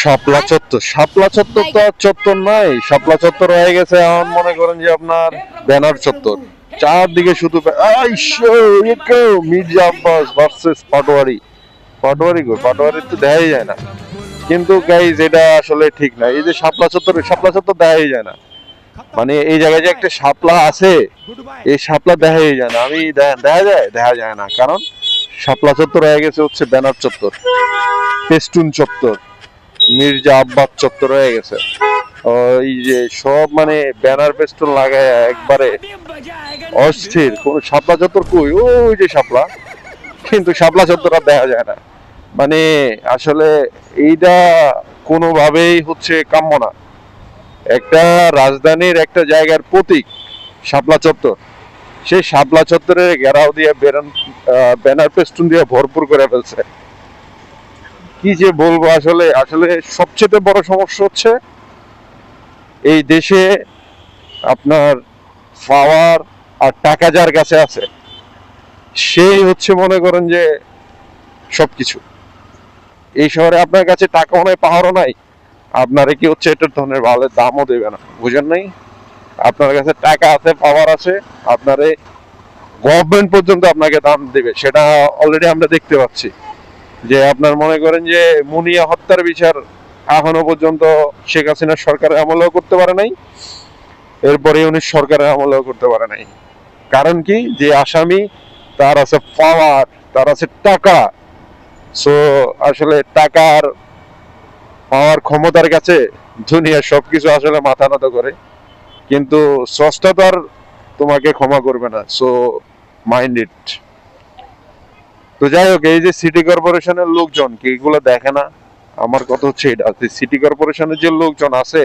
শাপলা চত্বর শাপলা চত্বর তো আর চত্বর নাই। শাপলা চত্বর হয়ে গেছে এখন মনে করেন যে আপনার ব্যানার চত্বর। চারদিকে শুধু মির্জা আব্বাস ভার্সেস পাটোয়ারি। পাটোয়ারি গো পাটোয়ারি তো দেখাই যায় না। কিন্তু গাইজ এটা আসলে ঠিক না। এই যে শাপলা চত্বর শাপলা চত্বর দেখাই যায় না। মানে এই জায়গায় যে একটা শাপলা আছে এই শাপলা দেখাই যায় না। আমি দেখা যায়? দেখা যায় না। কারণ শাপলা চত্বর হয়ে গেছে হচ্ছে ব্যানার চত্বর পেস্টুন চত্বর। মির্জা আব্বাস চত্বর হয়ে গেছে। ওই যে সব মানে ব্যানার পেস্টুন লাগায় একবারে অস্থির। কোন শাপলা চত্বর কই? ওই যে শাপলা। কিন্তু শাপলা চত্বর আর দেখা যায় না। মানে আসলে এইটা কোনোভাবেই হচ্ছে কাম্য না। একটা রাজধানীর একটা জায়গার প্রতীক শাপলা চত্বর। সেই শাপলা চত্বরের ঘেরাও দিয়ে ব্যানার পেস্টুন দিয়ে ভরপুর করে ফেলছে। কি যে বলব, আসলে আসলে সবচেয়ে বড় সমস্যা হচ্ছে এই দেশে আপনার পাওয়ার আর টাকা যার কাছে আছে, সেই হচ্ছে মনে করেন যে সবকিছু। এই শহরে আপনার কাছে টাকাও নাই পাহাড়ও নাই, আপনারে কি হচ্ছে এটার ধরনের ভালো দামও দেবে না, বুঝেন নাই? আপনার কাছে টাকা আছে, পাওয়ার আছে, আপনারে গভর্নমেন্ট পর্যন্ত আপনাকে দাম দেবে, সেটা অলরেডি আমরা দেখতে পাচ্ছি। যে আপনার মনে করেন যে মুনিয়া হত্যার বিচার এখনও পর্যন্ত শেখ হাসিনার সরকারের আমলেও করতে পারে নাই এরপরে উনি সরকারের আমলেও করতে পারে নাই। কারণ কি? যে আসামি, তার আছে পাওয়ার তার আছে টাকা। সো আসলে টাকার পাওয়ার ক্ষমতার কাছে দুনিয়া সবকিছু আসলে মাথা নত করে। কিন্তু স্রষ্টা তো আর তোমাকে ক্ষমা করবে না। সো মাইন্ড ইট তো যাই হোক, এই যে সিটি কর্পোরেশনের লোকজন, কি এগুলো দেখে না? আমার কথা হচ্ছে এটা সিটি কর্পোরেশনের যে লোকজন আছে,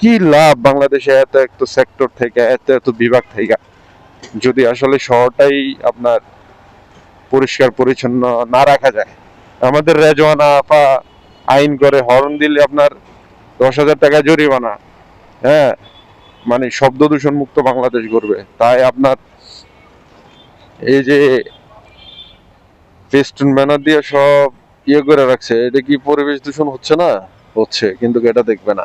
কি লাভ বাংলাদেশে এত এত সেক্টর থেকে, এত এত বিভাগ থেকে? যদি আসলে শহরটাই আপনার পরিষ্কার, পরিচ্ছন্ন না রাখা যায়। আমাদের রেজওয়ানা আপা আইন করে হর্ন দিলে আপনার দশ হাজার টাকা জরিমানা। হ্যাঁ মানে শব্দ দূষণ মুক্ত বাংলাদেশ করবে তাই আপনার এই যে ফেস্টুন ব্যানার দিয়ে সব ইয়ে করে রাখছে। এটা কি পরিবেশ দূষণ হচ্ছে না? হচ্ছে, কিন্তু এটা দেখবে না।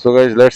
So guys let's